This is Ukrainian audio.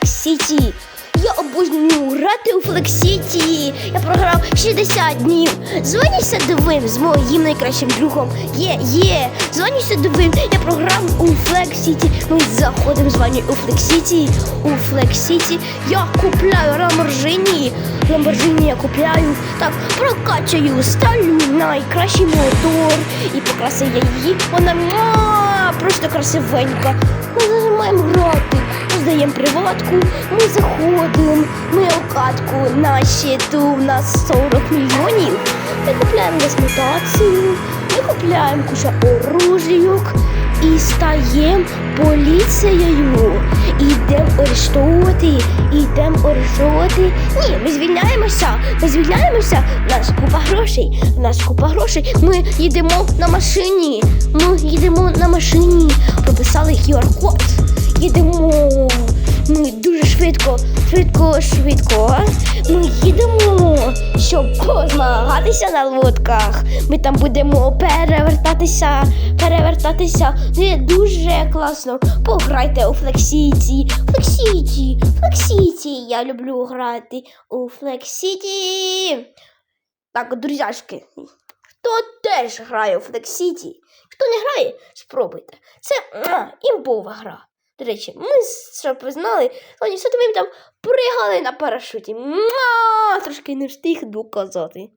City. Я обожнюю грати у City. Я програв 60 днів. Дзвоню садовим з моїм найкращим другом. Є, є. Дзвоню садовим. Я програв у City. Ми заходимо з вами у City. У City я купляю Lamborghini. Lamborghini я купляю. Так, прокачаю, ставлю найкращий мотор. І покрасив я її. Вона просто красивенька. Зажимаємо грати. Здаємо приватку, ми заходимо, ми у катку на щиту, в нас 40 мільйонів. Ми купляємо десмутацію, ми купляємо куча оружійок і стаємо поліцією. Ідемо арештовувати, ідемо арештовувати. Ні, ми звільняємося, ми звільняємося. В нас купа грошей, в нас купа грошей. Ми їдемо на машині. Ми їдемо на машині. Прописали QR-код. Їдемо. Ми дуже швидко, швидко, швидко. Ми їдемо, щоб позмагатися на лодках. Ми там будемо перевертатися, перевертатися. Це дуже класно. Пограйте у Флексіті. Флексіті, Флексіті. Я люблю грати у Флексіті. Так, друзяшки, хто теж грає у Флексіті? Хто не грає, спробуйте. Це імбова гра. До речі, ми, щоб ви сьогодні все тобі там пригали на парашуті. Муа, трошки не встиг доказати.